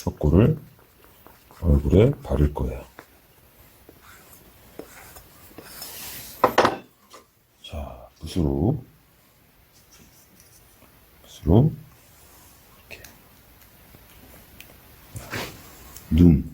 석고를 얼굴에 바를 거예요. 자, 붓으로, 붓으로, 이렇게. 눈,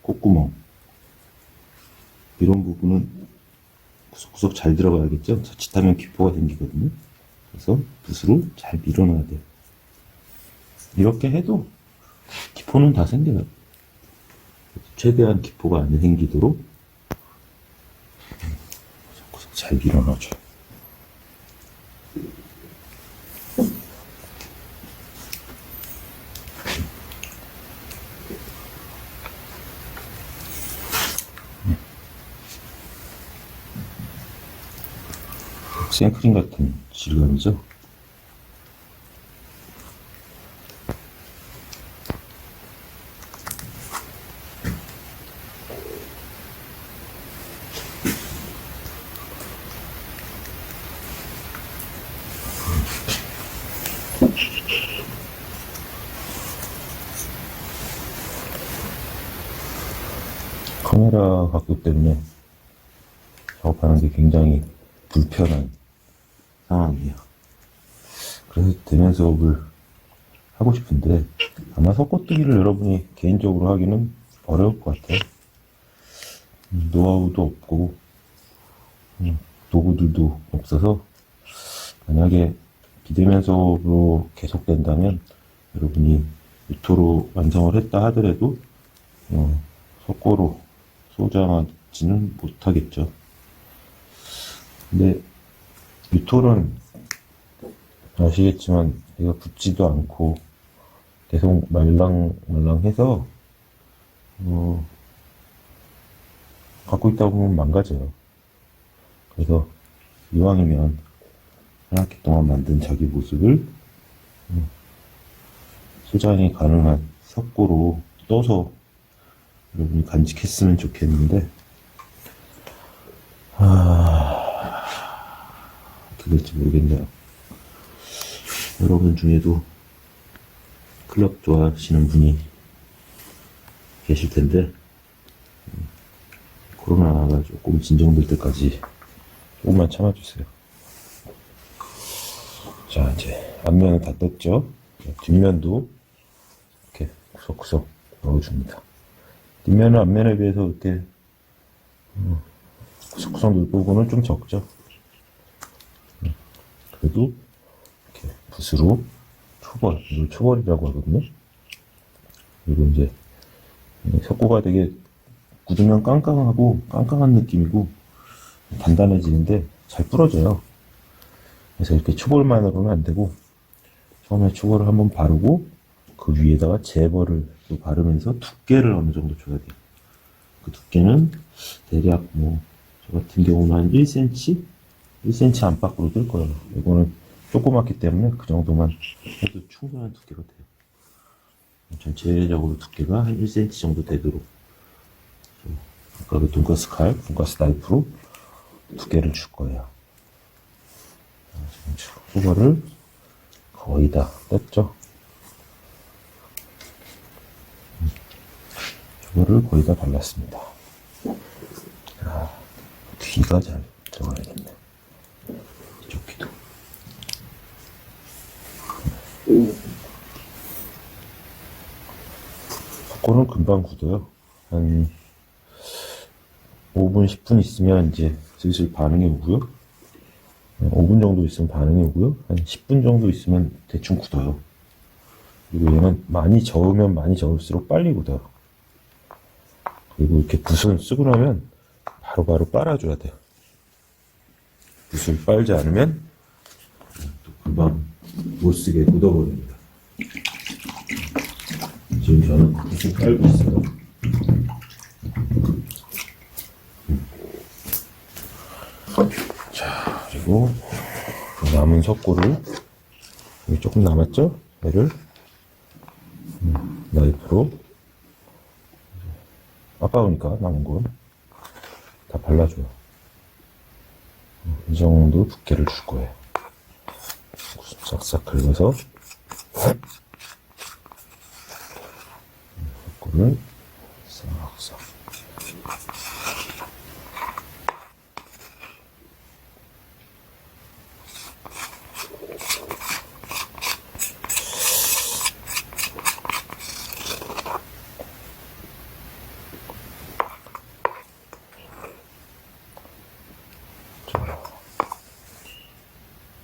콧구멍. 이런 부분은 구석구석 잘 들어가야겠죠? 자칫하면 기포가 생기거든요. 그래서 붓으로 잘 밀어놔야 돼요. 이렇게 해도 기포는 다 생겨요. 최대한 기포가 안 생기도록 구석구석 잘 밀어넣어줘요. 생크림 같은 질감이죠? 카메라 각도 때문에 작업하는 게 굉장히 불편한 상황이에요. 그래서 대면 수업을 하고 싶은데 아마 석고뜨기를 여러분이 개인적으로 하기는 어려울 것 같아요. 음, 노하우도 없고 음, 도구들도 없어서 만약에 비대면 수업으로 계속된다면 여러분이 유토로 완성을 했다 하더라도 어, 석고로 소장하지는 못하겠죠. 근데 유톨은 아시겠지만 얘가 붙지도 않고 계속 말랑말랑해서 어, 갖고 있다 보면 망가져요. 그래서 이왕이면 한 학기 동안 만든 자기 모습을 음, 소장이 가능한 석고로 떠서 여러분이 간직했으면 좋겠는데 어떻게 될지 모르겠네요. 여러분 중에도 클럽 좋아하시는 분이 계실 텐데, 음, 코로나가 조금 진정될 때까지 조금만 참아주세요. 자, 이제 앞면은 다 떴죠? 뒷면도 이렇게 구석구석 넣어줍니다. 뒷면은 앞면에 비해서 이렇게 음, 구석구석 부분은 좀 적죠? 그래도 이렇게 붓으로 초벌, 초벌이라고 하거든요. 그리고 이제 이 석고가 되게 굳으면 깡깡하고 깡깡한 느낌이고 단단해지는데 잘 부러져요. 그래서 이렇게 초벌만으로는 안 되고 처음에 초벌을 한번 바르고 그 위에다가 재벌을 또 바르면서 두께를 어느 정도 줘야 돼요. 그 두께는 대략 뭐 저 같은 경우는 한 1cm 1cm 안팎으로 뜰 거예요. 이거는 조그맣기 때문에 그 정도만 해도 충분한 두께가 돼요. 전체적으로 두께가 한 1cm 정도 되도록 아까 그 돈가스 칼, 돈가스 나이프로 두께를 줄 거예요. 지금 초벌을 거의 다 뗐죠? 초벌을 거의 다 발랐습니다. 아, 귀가 잘 들어가야겠네. 이쪽 귀도. 석고는 금방 굳어요. 한 5분, 10분 있으면 이제 슬슬 반응이 오고요. 5분 정도 있으면 반응이 오고요. 한 10분 정도 있으면 대충 굳어요. 그리고 얘는 많이 저으면 많이 저을수록 빨리 굳어요. 그리고 이렇게 붓을 쓰고 나면 바로 바로 빨아줘야 돼요. 붓을 빨지 않으면 또 금방 못 쓰게 굳어버립니다. 지금 저는 붓을 빨고 있어요. 자, 그리고 그 남은 석고를 여기 조금 남았죠? 얘를 음, 나이프로 아까우니까 남은 건 다 발라줘요. 음, 이 정도 두께를 줄 거예요. 싹싹 긁어서 음, 이거를 싹싹.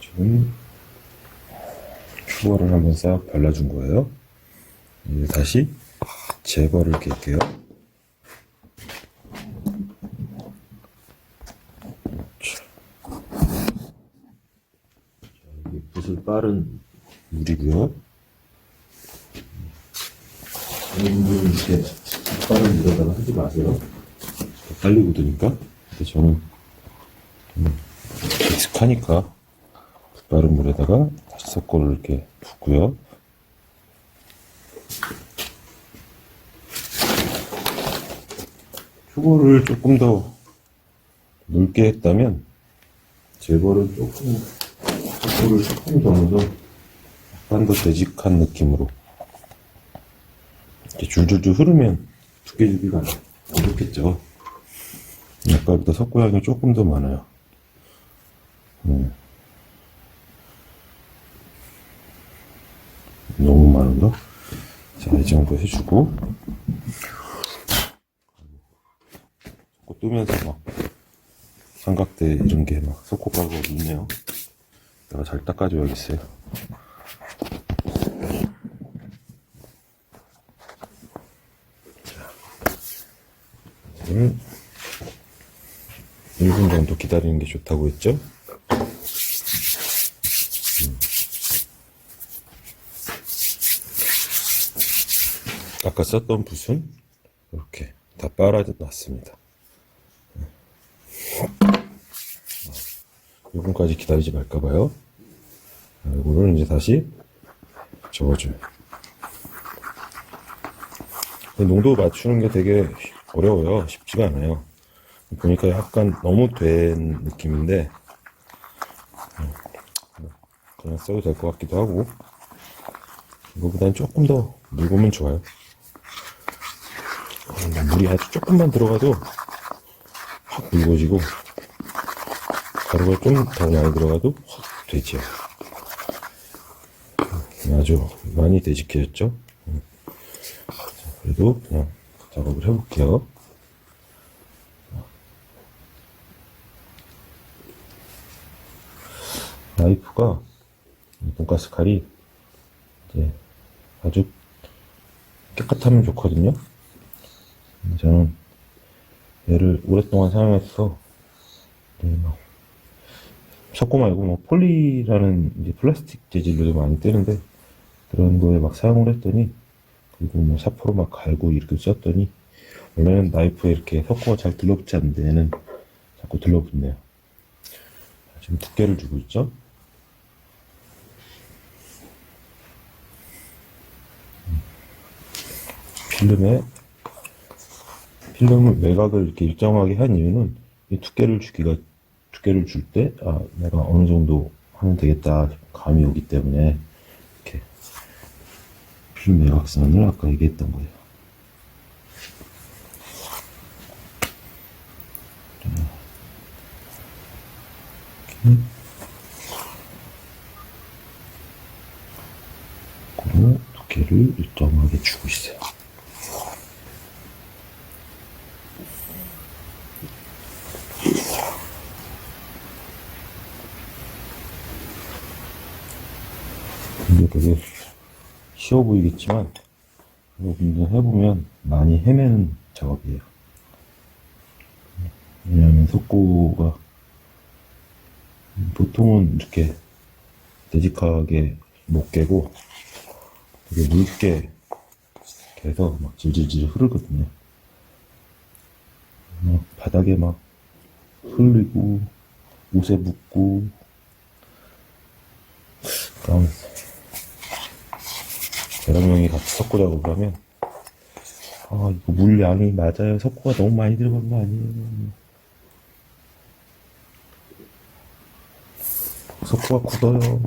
지금 한번 싹 발라준 거예요. 이제 다시 제거를 깰게요. 자, 이게 붓을 빠른 물이고요. 여러분들은 이렇게 빠른 물에다가 하지 마세요. 빨리 굳으니까. 근데 저는 좀 익숙하니까 빠른 물에다가 다시 섞어를 이렇게 붓고요. 초벌을 조금 더 묽게 했다면 제거를 조금 속도를 조금 더 넣어서 약간 더 되직한 느낌으로 이렇게 줄줄줄 흐르면 두께주기가 어렵겠죠. 아까보다 석고향이 조금 더 많아요. 음. 너무 많은가? 자, 이 정도 해주고 자꾸 뜨면서 막 삼각대 이런 게 막 석고가고 있네요. 내가 잘 닦아줘야겠어요. 자, 음. 1분 정도 기다리는 게 좋다고 했죠? 아까 썼던 붓은 이렇게 다 빨아놨습니다. 6분까지 기다리지 말까봐요. 이거를 이제 다시 저어줘요. 농도 맞추는 게 되게 어려워요. 쉽지가 않아요. 보니까 약간 너무 된 느낌인데, 그냥 써도 될 것 같기도 하고, 이거보다는 조금 더 묽으면 좋아요. 어, 물이 아주 조금만 들어가도 확 묽어지고 가루가 좀 더 많이 들어가도 확 되지요. 아주 많이 되직해졌죠. 음. 자, 그래도 그냥 작업을 해볼게요. 나이프가 이 돈가스 칼이 이제 아주 깨끗하면 좋거든요. 저는 얘를 오랫동안 사용해서 네, 막 석고 말고 뭐 폴리라는 이제 플라스틱 재질로도 많이 뜨는데 그런 거에 막 사용을 했더니 그리고 뭐 사포로 막 갈고 이렇게 썼더니 원래는 나이프에 이렇게 석고가 잘 들러붙지 않는데 얘는 자꾸 들러붙네요. 지금 두께를 주고 있죠. 필름에 필름 외곽을 이렇게 일정하게 한 이유는 이 두께를 주기가 두께를 줄 때 아 내가 어느 정도 하면 되겠다 감이 오기 때문에 이렇게 필름 외곽선을 아까 얘기했던 거예요. 이렇게 그리고 두께를 일정하게 주고 있어요. 이게 되게 쉬워 보이겠지만 여러분들 해보면 많이 헤매는 작업이에요. 왜냐하면 석고가 보통은 이렇게 되직하게 못 깨고 되게 묽게 깨서 막 질질질 흐르거든요. 막 바닥에 막 흘리고 옷에 묻고. 그럼 여러 명이 같이 작업을 하면 아 이거 물량이 맞아요. 석고가 너무 많이 들어간 거 아니에요. 석고가 굳어요.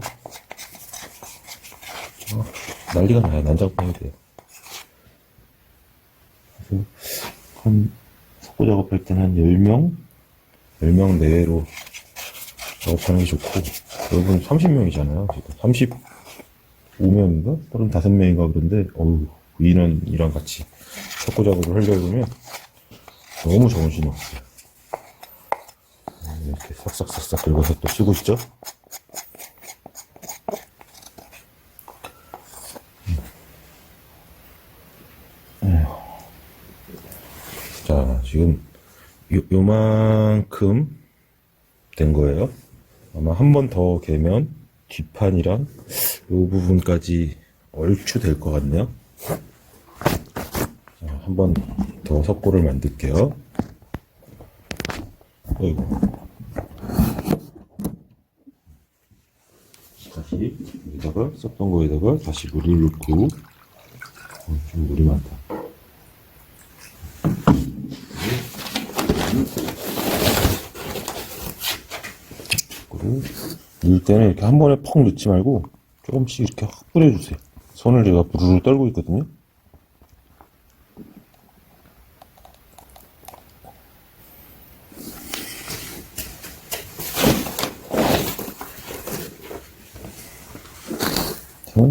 아, 난리가 나요. 난장판이 돼요. 그래서 한 석고 작업할 때는 한 10명? 10명 내외로 작업하는 게 좋고 여러분 30명이잖아요 지금. 35명인가? 35명인가 그런데 어우 그 인원이랑 같이 석고 작업을 하려고 하면 너무 정신이 없어요 이렇게 싹싹싹싹 긁어서 또 쓰고 있죠? 자, 지금 요, 요만큼 된 거예요. 아마 한 번 더 개면 뒷판이랑 요 부분까지 얼추 될 것 같네요. 자, 한번 더 석고를 만들게요. 어이구. 다시 여기다가 썼던 거에다가 다시 물을 넣고 어, 좀 물이 많다. 그리고 넣을 때는 이렇게 한 번에 퍽 넣지 말고 조금씩 이렇게 확 뿌려주세요. 손을 제가 부르르 떨고 있거든요. 자,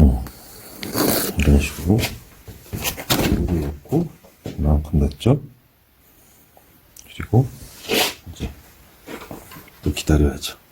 어, 이런 식으로 물을 넣고 이만큼 넣었죠. 그리고 이제 또 기다려야죠.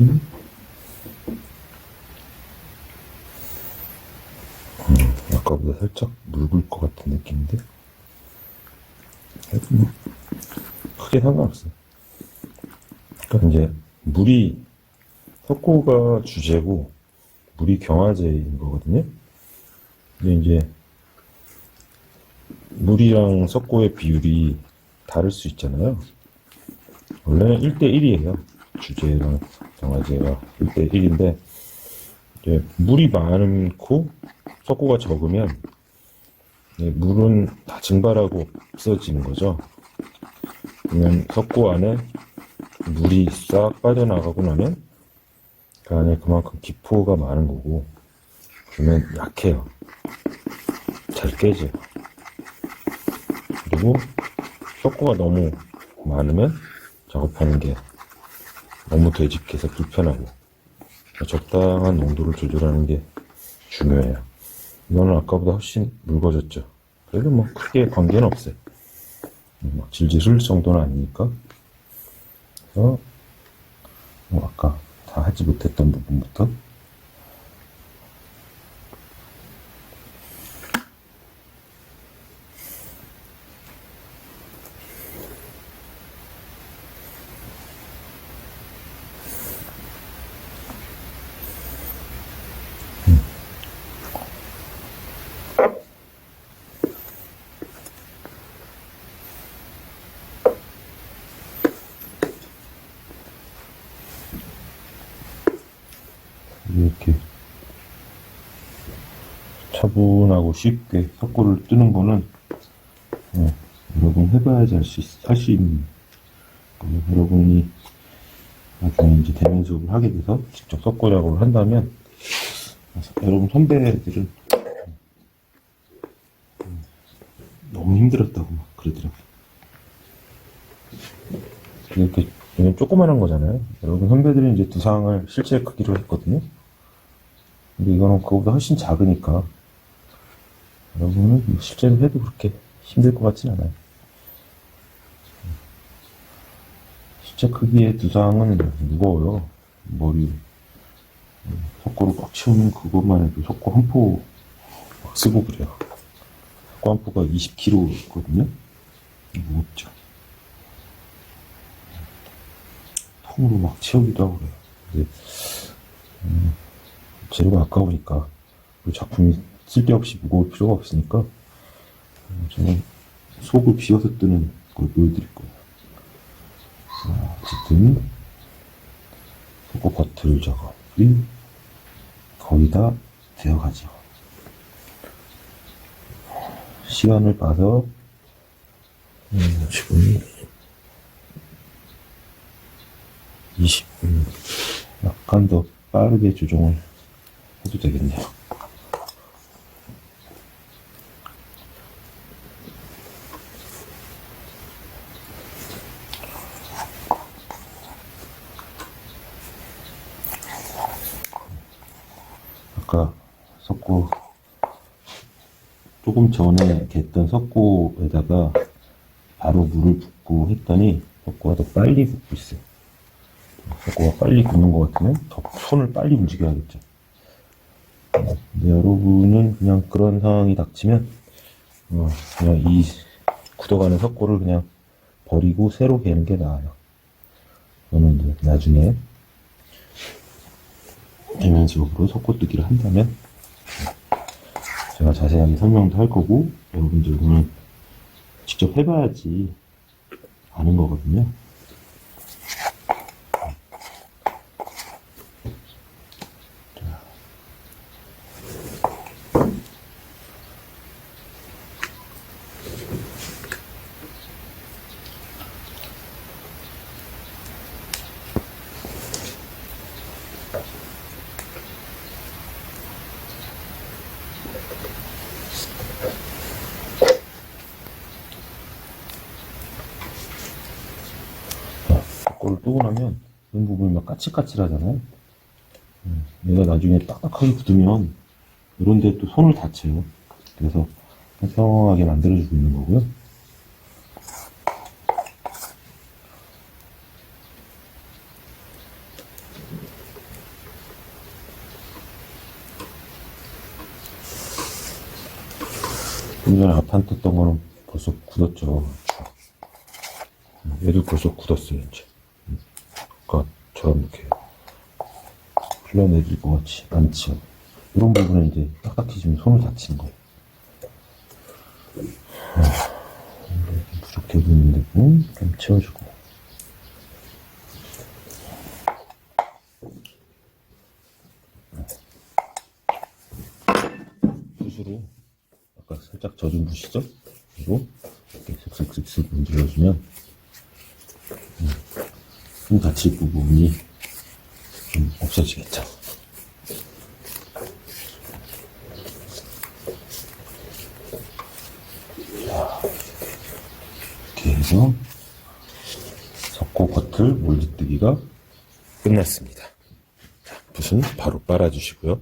심. 아까보다 살짝 묽을 것 같은 느낌인데? 뭐 크게 상관없어요. 그러니까 이제 물이 석고가 주제고 물이 경화제인 거거든요. 근데 이제 물이랑 석고의 비율이 다를 수 있잖아요. 원래는 1대1이에요 주제랑 경화제가 1대 1인데 이제 물이 많고 석고가 적으면 예, 물은 다 증발하고 없어지는 거죠. 그러면 석고 안에 물이 싹 빠져나가고 나면 그 안에 그만큼 기포가 많은 거고 그러면 약해요. 잘 깨져요. 그리고 석고가 너무 많으면 작업하는 게 너무 되직해서 불편하고 적당한 농도를 조절하는 게 중요해요. 이거는 아까보다 훨씬 묽어졌죠. 그래도 뭐 크게 관계는 없어요. 막 질질 흘릴 정도는 아니니까. 그래서 뭐 아까 다 하지 못했던 부분부터 이렇게 차분하고 쉽게 석고를 뜨는 거는 어, 여러분 해봐야지 할수 할수 있는 거예요. 여러분이 나중에 이제 대면 수업을 하게 돼서 직접 석고 작업을 한다면 여러분 선배들은 음, 너무 힘들었다고 막 그러더라고요. 이렇게 이건 조그만한 거잖아요. 여러분 선배들이 이제 두상을 실제 크기로 했거든요. 근데 이거는 그거보다 훨씬 작으니까 여러분은 뭐 실제로 해도 그렇게 힘들 것 같진 않아요. 실제 크기의 두상은 무거워요. 머리 석고로 꽉 채우는 그것만 해도 석고 한 포 막 쓰고 그래요. 석고 한 포가 20kg거든요. 무겁죠. 통으로 막 채우기도 하고 그래요. 근데 음, 재료가 아까우니까 그 작품이 쓸데없이 무거울 필요가 없으니까 어, 저는 속을 비워서 뜨는 걸 보여드릴 거예요. 어, 어쨌든 속고 버틀 작업이 거의 다 되어가죠. 시간을 봐서 음, 지금 20분 약간 더 빠르게 조정을 해도 되겠네요. 아까 석고 조금 전에 갰던 석고에다가 바로 물을 붓고 했더니 석고가 더 빨리 붓고 있어요. 석고가 빨리 굳는 것 같으면 더 손을 빨리 움직여야겠죠. 근데 여러분은 그냥 그런 상황이 닥치면 어, 그냥 이 굳어가는 석고를 그냥 버리고 새로 개는 게 나아요. 저는 이제 나중에 대면수업으로 석고뜨기를 한다면 제가 자세하게 설명도 할 거고 여러분들은 직접 해봐야지 아는 거거든요. 뜨고 나면 이런 부분이 막 까칠까칠하잖아요. 음, 얘가 나중에 딱딱하게 굳으면 이런 데 또 손을 다쳐요. 그래서 평평하게 만들어주고 있는 거고요. 좀 전에 앞판 떴던 거는 벌써 굳었죠. 음, 얘도 벌써 굳었어요, 이제. 음, 아까처럼 이렇게 것 같이 않죠. 이런 부분은 이제 딱딱해지면 손을 다치는 거예요. 아, 좀 부족해 보이는데, 음, 좀 채워주고. 붓으로 아까 살짝 젖은 붓이죠? 그리고 이렇게 슥슥슥슥 문질러주면 음, 손 다칠 부분이 좀 없어지겠죠. 자, 이렇게 해서 석고 버틀 몰드뜨기가 끝났습니다. 자, 붓은 바로 빨아주시고요.